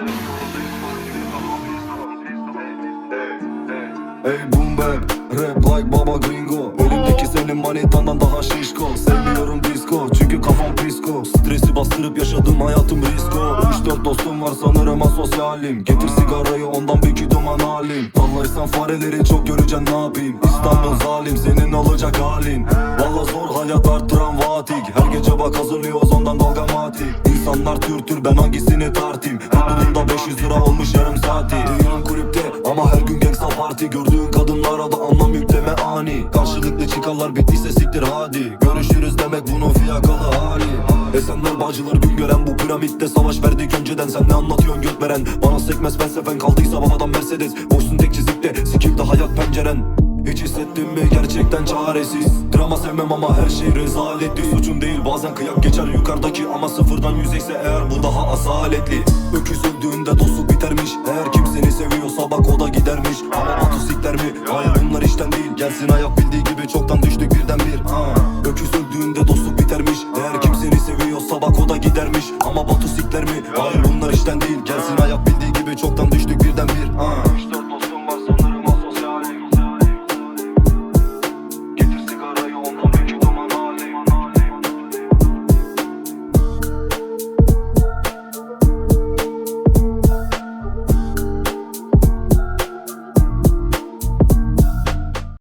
Ey boom bap, rap like baba gringo. Elimdeki senin manitandan daha şişko. Sevmiyorum disco çünkü kafam pisko Stresi bastırıp yaşadığım hayatım risko 3-4 dostum var sanırım asosyalim. Getir sigarayı ondan bir iki duman alayım. Sallaysan fareleri çok göreceksin ne yapayım? İstanbul zalim senin olacak halin. Valla zor hayat artıran vatik. Her gece bak hazırlıyoruz İnsanlar tür tür ben hangisini tartayım? Red Bull'un da 500 lira olmuş yarım saati. Dünya kulüpte ama her gün gangsta parti. Gördüğün kadınlara da anlam yükleme ani. Karşılıklı çıkarlar bittiyse siktir hadi. Görüşürüz demek bunun fiyakalı hali. Esenler bağcılar gün gören bu piramitte Savaş verdik önceden. Sen ne anlatıyorsun göt veren Bana sekmez felsefen kaldıysa babadan Mercedes. Boşsun tek çizikte sikildi hayat penceren hiç hissettin mi gerçekten çaresiz. Drama sevmem ama her şey rezaletli Suçun değil bazen kıyak geçer yukarıdaki Ama sıfırdan yüzeyse eğer bu daha asaletli. Öküz öldüğünde dostluk bitermiş. Eğer kim seni seviyorsa bak o da gidermiş. Ama batu sikler mi? Hayır bunlar işten değil. Gelsin ayak bildiği gibi çoktan düştük birden bir ha. Öküz öldüğünde dostluk bitermiş. Eğer kim seni seviyorsa bak o da gidermiş. Ama batu sikler mi? Hayır bunlar işten değil. Gelsin